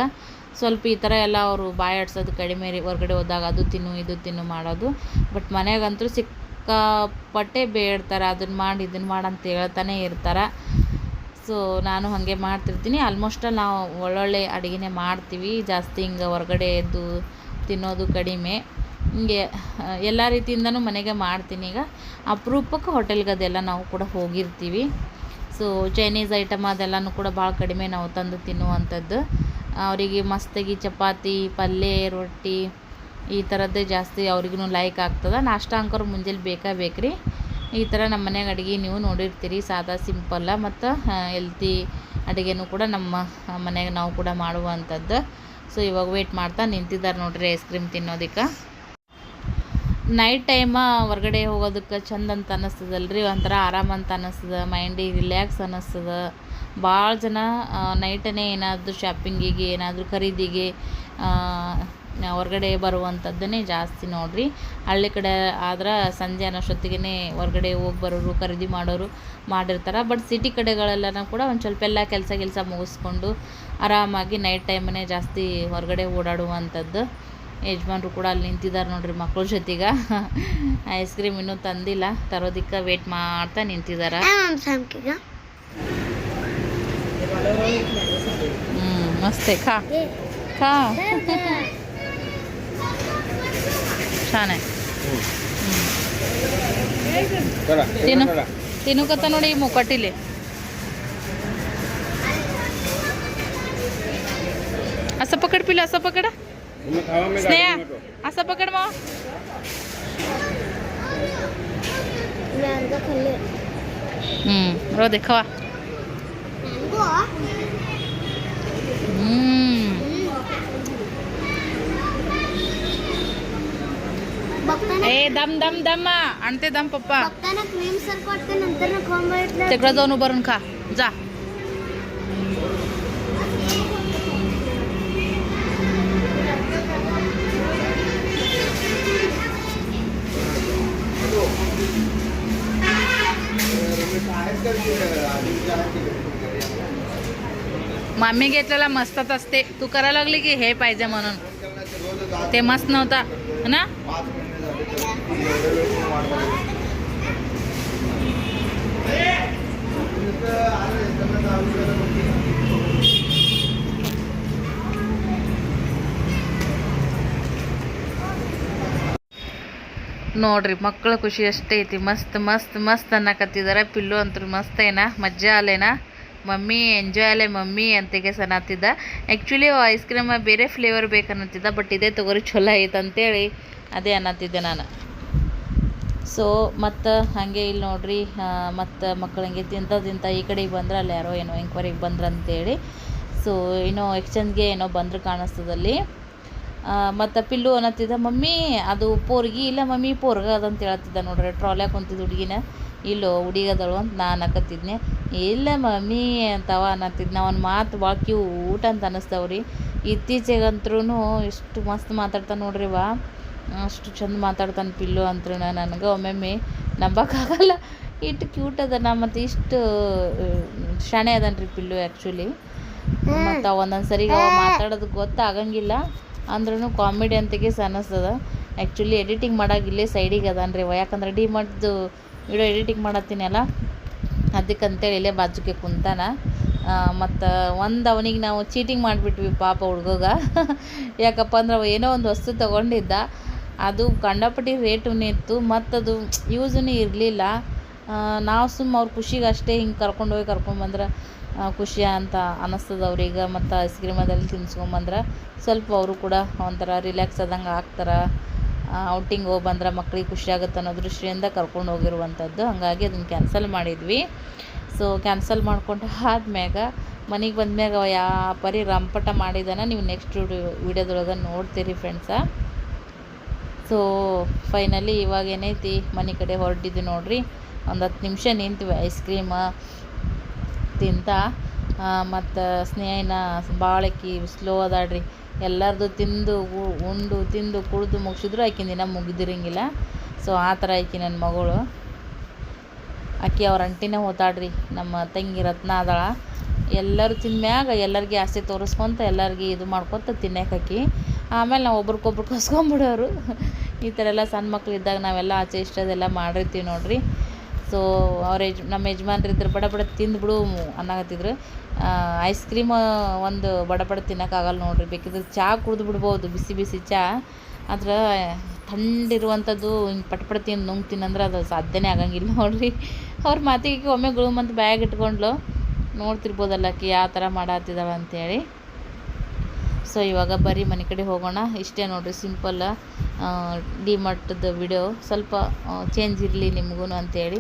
ಸ್ವಲ್ಪ ಈ ಥರ ಎಲ್ಲ ಅವರು ಬಾಯಾಡ್ಸೋದು ಕಡಿಮೆ ರೀ, ಹೊರ್ಗಡೆ ಹೋದಾಗ ಅದು ತಿನ್ನು, ಇದು ತಿನ್ನು ಮಾಡೋದು. ಬಟ್ ಮನೆಗಂತೂ ಸಿಕ್ಕಾಪಟ್ಟೆ ಬೇಡ್ತಾರೆ ಅದನ್ನು ಮಾಡಿ ಇದನ್ನು ಮಾಡಿ ಅಂತ ಹೇಳ್ತಾನೆ ಇರ್ತಾರೆ. ಸೊ ನಾನು ಹಾಗೆ ಮಾಡ್ತಿರ್ತೀನಿ. ಆಲ್ಮೋಸ್ಟ್ ನಾವು ಒಳ್ಳೊಳ್ಳೆ ಅಡುಗೆನೇ ಮಾಡ್ತೀವಿ. ಜಾಸ್ತಿ ಹಿಂಗೆ ಹೊರಗಡೆ ಎದ್ದು ತಿನ್ನೋದು ಕಡಿಮೆ. ಹಿಂಗೆ ಎಲ್ಲ ರೀತಿಯಿಂದನೂ ಮನೆಗೆ ಮಾಡ್ತೀನಿ ಈಗ. ಅಪರೂಪಕ್ಕೆ ಹೋಟೆಲ್ಗೆ ಅದೆಲ್ಲ ನಾವು ಕೂಡ ಹೋಗಿರ್ತೀವಿ. ಸೊ ಚೈನೀಸ್ ಐಟಮ್ ಅದೆಲ್ಲನೂ ಕೂಡ ಭಾಳ ಕಡಿಮೆ ನಾವು ತಂದು ತಿನ್ನುವಂಥದ್ದು. ಅವರಿಗೆ ಮಸ್ತಾಗಿ ಚಪಾತಿ ಪಲ್ಯ ರೊಟ್ಟಿ ಈ ಥರದ್ದೇ ಜಾಸ್ತಿ ಅವ್ರಿಗೂ ಲೈಕ್ ಆಗ್ತದೆ. ನಾಷ್ಟ ಅಂಕರು ಮುಂಜಾನೆ ಬೇಕಾ ಬೇಕ್ರಿ? ಈ ಥರ ನಮ್ಮ ಮನೆಯಾಗ ಅಡುಗೆ ನೀವು ನೋಡಿರ್ತೀರಿ. ಸಾದಾ ಸಿಂಪಲ್ಲ ಮತ್ತು ಹೆಲ್ತಿ ಅಡುಗೆನೂ ಕೂಡ ನಮ್ಮ ಮನೆಯಾಗ ನಾವು ಕೂಡ ಮಾಡುವಂಥದ್ದು. ಸೊ ಇವಾಗ ವೇಟ್ ಮಾಡ್ತಾ ನಿಂತಿದ್ದಾರೆ ನೋಡಿರಿ ಐಸ್ ಕ್ರೀಮ್ ತಿನ್ನೋದಕ್ಕೆ. ನೈಟ್ ಟೈಮ ಹೊರ್ಗಡೆ ಹೋಗೋದಕ್ಕೆ ಚಂದ ಅಂತ ಅನ್ನಿಸ್ತದಲ್ರಿ ಒಂಥರ ಆರಾಮ ಅಂತ ಅನ್ನಿಸ್ತದ ಮೈಂಡಿಗೆ ರಿಲ್ಯಾಕ್ಸ್ ಅನ್ನಿಸ್ತದ ಭಾಳ ಜನ ನೈಟನೇ ಏನಾದರೂ ಶಾಪಿಂಗಿಗೆ ಏನಾದರೂ ಖರೀದಿಗೆ ಹೊರ್ಗಡೆ ಬರುವಂಥದ್ದನ್ನೇ ಜಾಸ್ತಿ ನೋಡಿರಿ. ಹಳ್ಳಿ ಕಡೆ ಆದ್ರೆ ಸಂಜೆ ಅನ್ನೋಷ್ಟೊತ್ತಿಗೆ ಹೊರ್ಗಡೆ ಹೋಗಿ ಬರೋರು, ಖರೀದಿ ಮಾಡೋರು ಮಾಡಿರ್ತಾರೆ. ಬಟ್ ಸಿಟಿ ಕಡೆಗಳೆಲ್ಲನೂ ಕೂಡ ಒಂದು ಸ್ವಲ್ಪ ಎಲ್ಲ ಕೆಲಸ ಕೆಲಸ ಮುಗಿಸ್ಕೊಂಡು ಆರಾಮಾಗಿ ನೈಟ್ ಟೈಮನ್ನೇ ಜಾಸ್ತಿ ಹೊರಗಡೆ ಓಡಾಡುವಂಥದ್ದು ಯಜಮಾನ್ರು ಕೂಡ ಅಲ್ಲಿ ನಿಂತಿದ್ದಾರೆ ನೋಡ್ರಿ ಮಕ್ಕಳ ಜೊತೆಗೆ. ಐಸ್ ಕ್ರೀಮ್ ಇನ್ನೂ ತಂದಿಲ್ಲ. ತರೋದಿಕ್ಕೆ ವೇಟ್ ಮಾಡ್ತಾ ನಿಂತಿದ್ದಾರೆ ಮಸ್ತೆ ಕಾ. ಕಾ. ಶಾನೆ. ತಿನ್ನು. ತಿನ್ನಕತ್ತ ನೋಡಿ ಮುಕ್ಕಟ್ಟಿಲಿ ಅಸ ಪಕಡ ಪಿಲ್ಲ ಅಸ ಪಕಡ स्नेहा असं पकड मग. हम्म रो खवा. ए दम दम दम आणते दम पप्पा. तिकडं जाऊन उभारून खा. जा. मामी घेतलेला मस्तच असते. तू करायला लागली की हे पाहिजे म्हणून. ते मस्त नव्हता ना? ನೋಡ್ರಿ, ಮಕ್ಕಳ ಖುಷಿ ಅಷ್ಟೇ ಐತಿ. ಮಸ್ತ್ ಮಸ್ತ್ ಮಸ್ತ್ ಅನ್ನಕತ್ತಿದಾರ. ಪಿಲ್ಲು ಅಂತೂ ಮಸ್ತ್ ಏನ? ಮಜ್ಜಾ ಅಲ್ಲೇನಾ ಮಮ್ಮಿ ಎಂಜಾಯ್ ಅಲ್ಲೇ ಮಮ್ಮಿ ಅಂತಿಗೆ ಸನ್ನತ್ತಿದ್ದ ಆ್ಯಕ್ಚುಲಿ ಐಸ್ ಕ್ರೀಮ್ ಬೇರೆ ಫ್ಲೇವರ್ ಬೇಕನ್ನತ್ತಿದ್ದ ಬಟ್ ಇದೇ ತಗೋರಿ ಚಲೋ ಐತೆ ಅಂತೇಳಿ ಅದೇ ಅನ್ನತ್ತಿದ್ದೆ ನಾನು. ಸೊ ಮತ್ತು ಹಾಗೆ ಇಲ್ಲಿ ನೋಡ್ರಿ ಮತ್ತು ಹಂಗೆ ತಿಂತ ತಿಂತ ಈ ಕಡೆಗೆ ಬಂದ್ರೆ ಅಲ್ಲಿ ಯಾರೋ ಏನೋ ಎಂಕ್ವೈರಿಗೆ ಬಂದ್ರು ಅಂತೇಳಿ. ಸೊ ಏನೋ ಎಕ್ಸ್ಚೇಂಜ್ಗೆ ಏನೋ ಬಂದ್ರೆ ಕಾಣಿಸ್ತದಲ್ಲಿ ಮತ್ತು ಪಿಲ್ಲು ಅನ್ನತ್ತಿದ್ದ ಮಮ್ಮಿ ಅದು ಪೋರ್ಗಿ ಇಲ್ಲ ಮಮ್ಮಿ ಪೋರ್ಗ ಅದ ಅಂತ ಹೇಳತ್ತಿದ್ದ ನೋಡ್ರಿ ಟ್ರಾಲ್ಯಾಗ ಕುಂತಿದ್ದ ಹುಡುಗಿನ. ಇಲ್ಲೋ ಹುಡುಗದಳು ಅಂತ ನಾನು ಅನ್ನಕತ್ತಿದ್ನೆ ಇಲ್ಲ ಮಮ್ಮಿ ಅಂತವ ಅನ್ನತ್ತಿದ್ನ ಅವನ ಮಾತು ಭಾಳ ಕ್ಯೂಟ್ ಅಂತ ಅನ್ನಿಸ್ತವ್ರಿ ಇತ್ತೀಚೆಗಂತ್ರೂ ಎಷ್ಟು ಮಸ್ತ್ ಮಾತಾಡ್ತಾನೆ ನೋಡ್ರಿ ವಾ. ಅಷ್ಟು ಚಂದ ಮಾತಾಡ್ತಾನೆ ಪಿಲ್ಲು ಅಂತ್ರೂ ನನಗೆ. ಒಮ್ಮೊಮ್ಮೆ ನಂಬಕ್ಕಾಗಲ್ಲ. ಇಷ್ಟು ಕ್ಯೂಟ್ ಅದನ ಮತ್ತು ಇಷ್ಟು ಶಾಣೆ ಅದನ್ರಿ ಪಿಲ್ಲು ಆ್ಯಕ್ಚುಲಿ ಮತ್ತು ಒಂದೊಂದು ಸರಿ ಅವ ಮಾತಾಡೋದು ಗೊತ್ತಾಗಂಗಿಲ್ಲ. ಅಂದ್ರೂ ಕಾಮಿಡಿ ಅಂತಿಗೆ ಅನ್ನಿಸ್ತದ ಆ್ಯಕ್ಚುಲಿ ಎಡಿಟಿಂಗ್ ಮಾಡೋಕೆ ಇಲ್ಲೇ ಸೈಡಿಗೆ ಅದಾನ್ರಿ ಅವ ಯಾಕಂದ್ರೆ ಡಿ ಮಾಡ್ದು ವಿಡಿಯೋ ಎಡಿಟಿಂಗ್ ಮಾಡತ್ತೀನಲ್ಲ, ಅದಕ್ಕಂತೇಳಿ ಇಲ್ಲೇ ಬಾಜುಗೆ ಕುಂತಾನ. ಮತ್ತು ಒಂದು ಅವನಿಗೆ ನಾವು ಚೀಟಿಂಗ್ ಮಾಡಿಬಿಟ್ವಿ ಪಾಪ ಹುಡುಗಗ. ಯಾಕಪ್ಪ ಅಂದ್ರೆ ಅವ ಏನೋ ಒಂದು ವಸ್ತು ತೊಗೊಂಡಿದ್ದ. ಅದು ಕಂಡಪಟ್ಟಿ ರೇಟೂ ಇತ್ತು ಮತ್ತು ಅದು ಯೂಸೂ ಇರಲಿಲ್ಲ. ನಾವು ಸುಮ್ಮ ಅವ್ರ ಖುಷಿಗೆ ಅಷ್ಟೇ ಹಿಂಗೆ ಕರ್ಕೊಂಡೋಗಿ ಕರ್ಕೊಂಬಂದ್ರೆ ಖುಷಿ ಅಂತ ಅನ್ನಿಸ್ತದೆ ಅವ್ರಿಗೆ ಮತ್ತು ಐಸ್ ಕ್ರೀಮ್ ಅದಲ್ಲಿ ತಿನ್ಸ್ಕೊಂಬಂದ್ರೆ ಸ್ವಲ್ಪ ಅವರು ಕೂಡ ಒಂಥರ ರಿಲ್ಯಾಕ್ಸ್ ಆದಂಗೆ ಆಗ್ತಾರೆ. ಔಟಿಂಗ್ ಹೋಗಿ ಬಂದ್ರೆ ಮಕ್ಳಿಗೆ ಖುಷಿ ಆಗುತ್ತೆ ಅನ್ನೋ ದೃಷ್ಟಿಯಿಂದ ಕರ್ಕೊಂಡು ಹೋಗಿರುವಂಥದ್ದು ಹಾಗಾಗಿ ಅದನ್ನು ಕ್ಯಾನ್ಸಲ್ ಮಾಡಿದ್ವಿ. ಸೊ ಕ್ಯಾನ್ಸಲ್ ಮಾಡಿಕೊಂಡು ಆದ್ಮ್ಯಾಗ ಮನೆಗೆ ಬಂದ್ಮ್ಯಾಗ ಯಾ ಪರಿ ರಂಪಟ ಮಾಡಿದಾನ. ನೀವು ನೆಕ್ಸ್ಟ್ ವಿಡಿಯೋದೊಳಗೆ ನೋಡ್ತೀರಿ ಫ್ರೆಂಡ್ಸ. ಸೊ ಫೈನಲಿ ಇವಾಗ ಏನೈತಿ ಮನೆ ಕಡೆ ಹೊರಟಿದ್ದು ನೋಡ್ರಿ. ಒಂದು ಹತ್ತು ನಿಮಿಷ ನಿಂತೀವಿ ಐಸ್ ಕ್ರೀಮ ತಿಂತ. ಮತ್ತು ಸ್ನೇಹಿನ ಭಾಳಕಿ ಸ್ಲೋ ಅದಾಡ್ರಿ ಎಲ್ಲರದು ತಿಂದು ಉಂಡು, ತಿಂದು, ಕುಡಿದು ಮುಗಿಸಿದ್ರು ಆಕಿನ ದಿನ ಮುಗಿದಿರಂಗಿಲ್ಲ. ಸೊ ಆ ಥರ ಆಕಿ ನನ್ನ ಮಗಳು. ಆಕಿ ಅವ್ರ ಅಂಟಿನೇ ಹೋತಾಡ್ರಿ ನಮ್ಮ ತಂಗಿ ರತ್ನ ಅದಾಳ. ಎಲ್ಲರೂ ತಿಂದ್ಮ್ಯಾಗ ಎಲ್ಲರಿಗೆ ಆಸೆ ತೋರಿಸ್ಕೊಂತ ಎಲ್ಲರಿಗೆ ಇದು ಮಾಡ್ಕೊತ ತಿನ್ನಕ್ಕೆ ಆಮೇಲೆ ನಾವು ಒಬ್ರಿಗೊಬ್ರು ಕಸ್ಕೊಂಬಿಡೋರು ಈ ಥರ ಎಲ್ಲ ಸಣ್ಣ ಮಕ್ಳು ಇದ್ದಾಗ ನಾವೆಲ್ಲ ಆಚೆ ಇಷ್ಟದೆಲ್ಲ ಮಾಡಿರ್ತೀವಿ ನೋಡ್ರಿ. ಸೊ ಅವ್ರ ಯಜ್, ನಮ್ಮ ಯಜಮಾನ್ರು ಇದ್ರೆ ಬಡ ಬಡ ತಿಂದ್ಬಿಡು ಅನ್ನಕತ್ತಿದ್ರು. ಐಸ್ ಕ್ರೀಮ್ ಒಂದು ಬಡ ಬಡ ತಿನ್ನೋಕ್ಕಾಗಲ್ಲ ನೋಡ್ರಿ. ಬೇಕಿದ್ರೆ ಚಹಾ ಕುಡ್ದು ಬಿಡ್ಬೋದು ಬಿಸಿ ಬಿಸಿ ಚಹಾ ಆದ್ರೆ ಥಂಡಿರುವಂಥದ್ದು ಹಿಂಗೆ ಪಟ್ ಪಟ್ ತಿಂದು ನುಂಗ್ ತಿನ್ನಂದ್ರೆ ಅದು ಸಾಧ್ಯನೇ ಆಗಂಗಿಲ್ಲ ನೋಡ್ರಿ. ಅವ್ರ ಮಾತಿಗೆ ಒಮ್ಮೆ ಗುಳುಮಂತ ಬ್ಯಾಗ್ ಇಟ್ಕೊಂಡ್ಲು. ನೋಡ್ತಿರ್ಬೋದಲ್ಲ ಆಕಿ ಯಾವ ಥರ ಮಾಡತ್ತಿದ್ದಾವ ಅಂತೇಳಿ. ಸೊ ಇವಾಗ ಬರೀ ಮನೆ ಕಡೆ ಹೋಗೋಣ. ಇಷ್ಟೇ ನೋಡ್ರಿ ಸಿಂಪಲ್ ಡಿ ಮಟ್ಟದ ವಿಡಿಯೋ ಸ್ವಲ್ಪ ಚೇಂಜ್ ಇರಲಿ ನಿಮಗೂ ಅಂತೇಳಿ.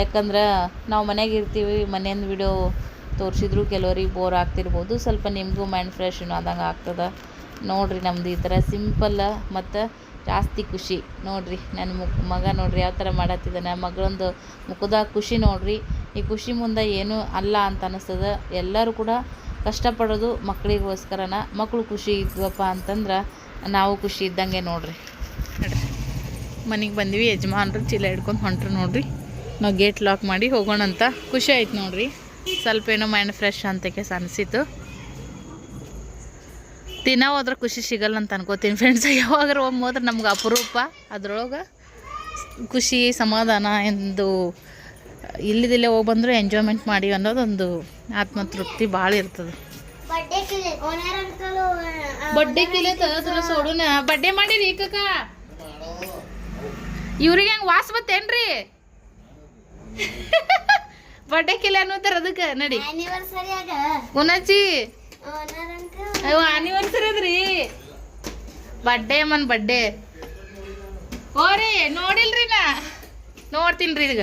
ಯಾಕಂದ್ರೆ ನಾವು ಮನೆಗೆ ಇರ್ತೀವಿ ಮನೆಯಿಂದ ವಿಡಿಯೋ ತೋರಿಸಿದ್ರು ಕೆಲವರಿಗೆ ಬೋರ್ ಆಗ್ತಿರ್ಬೋದು. ಸ್ವಲ್ಪ ನಿಮಗೂ ಮೈಂಡ್ ಫ್ರೆಶ್ ಆದಂಗೆ ಆಗ್ತದೆ. ನೋಡ್ರಿ ನಮ್ಮದು ಈ ಥರ ಸಿಂಪಲ್ ಮತ್ತು ಜಾಸ್ತಿ ಖುಷಿ. ನೋಡ್ರಿ ನನ್ನ ಮುಖ ಮಗ ನೋಡ್ರಿ ಯಾವ ಥರ ಮಾಡತ್ತಿದ್ದಾನೆ ಮಗಳೊಂದು ಮುಖದ ಖುಷಿ ನೋಡ್ರಿ. ಈ ಖುಷಿ ಮುಂದೆ ಏನೂ ಅಲ್ಲ ಅಂತ ಅನ್ನಿಸ್ತದೆ ಎಲ್ಲರೂ ಕೂಡ ಕಷ್ಟಪಡೋದು ಮಕ್ಕಳಿಗೋಸ್ಕರನ ಮಕ್ಕಳು ಖುಷಿ ಇದ್ವಪ್ಪ ಅಂತಂದ್ರೆ ನಾವು ಖುಷಿ ಇದ್ದಂಗೆ ನೋಡ್ರಿ. ನೋಡ್ರಿ. ಮನೆಗೆ ಬಂದ್ವಿ, ಯಜಮಾನ್ರು ಚೀಲ ಹಿಡ್ಕೊಂಡು ಹೊಂಟ್ರು ನೋಡ್ರಿ. ನಾವು ಗೇಟ್ ಲಾಕ್ ಮಾಡಿ ಹೋಗೋಣ ಅಂತ ಖುಷಿ ಆಯ್ತು ನೋಡ್ರಿ. ಸ್ವಲ್ಪ ಏನೋ ಮೈಂಡ್ ಫ್ರೆಶ್ ಅಂತಕ್ಕೆ ಅನಿಸಿತು ದಿನ ಹೋದ್ರೆ ಖುಷಿ ಸಿಗಲ್ಲ ಅಂತ ಅನ್ಕೋತೀನಿ ಫ್ರೆಂಡ್ಸ್ ಯಾವಾಗಾರ ಒಮ್ಮೆ ಹೋದ್ರೆ ನಮ್ಗೆ ಅಪರೂಪ. ಅದ್ರೊಳಗೆ ಖುಷಿ, ಸಮಾಧಾನ ಎಂದು ಇಲ್ಲಿದಿಲ್ಲೇ ಹೋಗಿ ಬಂದರೂ ಎಂಜಾಯ್ಮೆಂಟ್ ಮಾಡಿ ಅನ್ನೋದೊಂದು ಆತ್ಮತೃಪ್ತಿ ಭಾಳ ಇರ್ತದೆ. ಬಡ್ಡೆ ಕಿಲೆ ಸೋಡೋಣ ಸೋಡುನ. ಬಡ್ಡೆ ಮಾಡಿರಿ ಕಕ್ಕ. ಇವ್ರಿಗೆ ಹೆಂಗ್ ವಾಸ ಬತ್ತೇನ್ರಿ? ಬಡ್ಡೆ ಕಿಲೆ ಅನ್ನೋತಾರ ಅದಕ್ಕೆ ನಡಿ. ಉನಚಿ ಅಯ್ಯೋ ಆನಿವರ್ಸರಿ ಅದ್ರಿ. ಬಡ್ಡೆ ಮನ್ ಬಡ್ಡೆ. ಓರಿ ನೋಡಿಲ್ರಿ ನಾ. ನೋಡ್ತೀನಿ ರೀ ಈಗ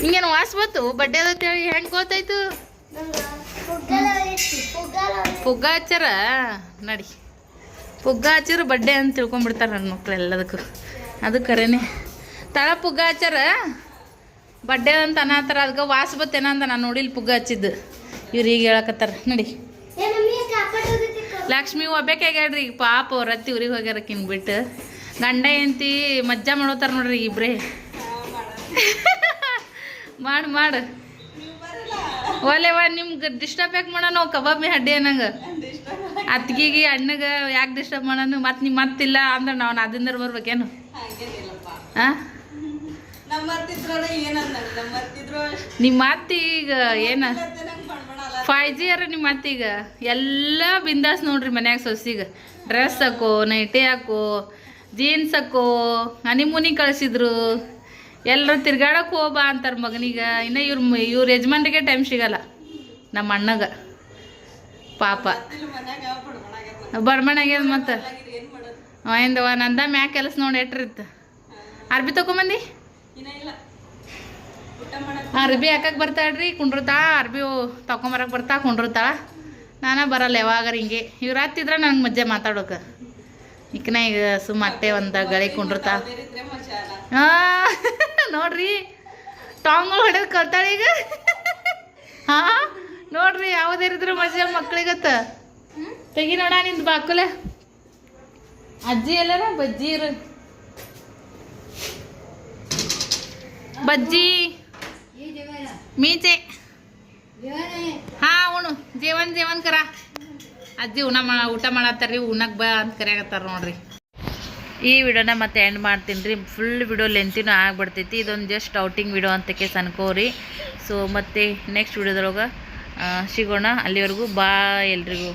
ಹಿಂಗೇನು ವಾಸ ಬಂತು ಬಡ್ಡೆ ಅದಂತೇಳಿ ಹೆಂಗೆ ಗೊತ್ತಾಯ್ತು? ಪುಗ್ಗ ಹಚ್ಚಾರ ನಡಿ. ಪುಗ್ಗ ಹಚ್ಚಾರ ಬಡ್ಡೆ ಅಂತ ತಿಳ್ಕೊಂಬಿಡ್ತಾರೆ ನನ್ನ ಮಕ್ಳು ಎಲ್ಲದಕ್ಕೂ. ಅದು ಕರೆನೇ. ತಳ ಪುಗ್ಗ ಹಚ್ಚಾರ ಬಡ್ಡೆ ಅಂತ ಅನ್ನತ್ತಾರ ಅದಕ್ಕೆ ವಾಸ ಬತ್ತೇನ ಅಂತ ನಾನು ನೋಡಿಲ್ಲ ಪುಗ್ಗ ಹಚ್ಚಿದ್ದು. ಇವ್ರು ಈಗ ಹೇಳಕತ್ತಾರ. ನಡಿ. ಲಕ್ಷ್ಮಿ ಈಗ ಪಾಪ ಅವ್ರ ಅತ್ತಿ ಊರಿಗೆ ಹೋಗ್ಯಾರ ಬಿಟ್ಟು ಗಂಡ ಎಂತಿ ಮಜ್ಜಾ ಮಾಡೋತಾರ ನೋಡ್ರಿ ಇಬ್ರೇ. ಮಾಡು ಮಾಡು. ಒಲೆವ ನಿಮ್ಗೆ ಡಿಸ್ಟರ್ಬ್ ಯಾಕೆ ಮಾಡೋಣ? ಕಬಾಬ್ ಮೇ ಹಡ್ಡಿ ಅನ್ನಂಗೆ. ಅತ್ತಿಗೆಗೆ ಅಣ್ಣಗೆ ಯಾಕೆ ಡಿಸ್ಟರ್ಬ್ ಮಾಡೋಣ? ಮತ್ತೆ ನಿಮ್ಮ ಮತ್ತಿಲ್ಲ ಅಂದ್ರೆ ನಾವು ಅದಿಂದ ಬರ್ಬೇಕೇನು? ಹಾಂ ನಿಮ್ಮ ಅತ್ತಿ ಈಗ ಏನ? ಫೈ ಜಿ ಅರ ನಿಮ್ಮ ಅತ್ತೀಗ ಎಲ್ಲ ಬಿಂದಾಸ್ ನೋಡ್ರಿ ಮನ್ಯಾಗ ಸೊಸಿಗೆ ಡ್ರೆಸ್ ಹಾಕೋ ನೈಟಿ ಹಾಕೋ ಜೀನ್ಸ್ ಹಾಕೋ ಹನಿಮೂನಿ ಕಳಿಸಿದ್ರು. ಎಲ್ಲರೂ ತಿರ್ಗಾಡಕ್ಕೆ ಹೋಗ್ಬಾ ಅಂತಾರೆ ಮಗನಿಗೆ. ಇನ್ನು ಇವ್ರ ಇವ್ರ ಯಜಮಾನ್ರಿಗೆ ಟೈಮ್ ಸಿಗಲ್ಲ. ನಮ್ಮ ಅಣ್ಣಗ. ಪಾಪ. ಬರ್ಮಣಾಗ್ಯದ ಮತ್ತೆ. ಅವಂದವ ನಂದ ಮ್ಯಾಕ್ ಕೆಲಸ ನೋಡಿ ಎಟ್ರಿತ್ತು ಅರ್ಬಿ ತಗೊಂಬಂದಿ? ಅರ್ಬಿ ಹಾಕಕ್ಕೆ ಬರ್ತಾಳ್ರಿ ಕುಂಡ್ರತಾ ಅರ್ಬಿ ತಗೊಂಬರಕ್ಕೆ ಬರ್ತಾ ಕುಂಡ್ರತಾಳ. ನಾನು ಬರಲ್ಲ ಯಾವಾಗಾರ ಹಿಂಗೆ. ಇವ್ರು ಹತ್ತಿದ್ರೆ ನನಗೆ ಮಜ್ಜೆ ಮಾತಾಡೋಕೆ. ಇಕ್ಕನ ಈಗ ಸುಮ್ಮ ಅಟ್ಟೆ ಒಂದು ಗಳಿ ಕುಂಡ್ರತಾ ಹಾಂ ನೋಡ್ರಿ. ಟಾಂಗ್ ಹೊಡೆದು ಕಲ್ತಾಳೆ ಈಗ. ಹಾಂ, ನೋಡ್ರಿ ಯಾವುದೇರಿದ್ರು ಮಜಾ ಮಕ್ಳಿಗತ್ತ. ತೆಗಿ ನೋಡ ನಿಂದು ಬಾಕುಲ. ಅಜ್ಜಿ ಎಲ್ಲರ? ಬಜ್ಜಿ ಇರು. ಬಜ್ಜಿ. ಮೀಚೆ. ಹಾ, ಉಣು. ಜೇವನ್ ಜೇವನ್ ಕರ. ಅಜ್ಜಿ, ಉಣ ಮಾ, ಊಟ ಮಾಡತ್ತಾರ್ರಿ, ಉಣಕ್ ಬಾ ಅಂತ ಕರೆಯಾಗತ್ತಾರ ನೋಡ್ರಿ. ಈ ವಿಡಿಯೋನ ಮತ್ತೆ ಎಂಡ್ ಮಾಡ್ತೀನಿ ರೀ. ಫುಲ್ ವಿಡಿಯೋ ಲೆಂತಿನೂ ಆಗ್ಬಿಡ್ತೈತಿ. ಇದೊಂದು ಜಸ್ಟ್ ಔಟಿಂಗ್ ವಿಡಿಯೋ ಅಂತ ಕೇಸ್ ಅನ್ಕೋರಿ. ಸೊ ಮತ್ತೆ ನೆಕ್ಸ್ಟ್ ವಿಡಿಯೋದೊಳಗೆ ಸಿಗೋಣ. ಅಲ್ಲಿವರೆಗೂ ಬಾ ಎಲ್ರಿಗೂ.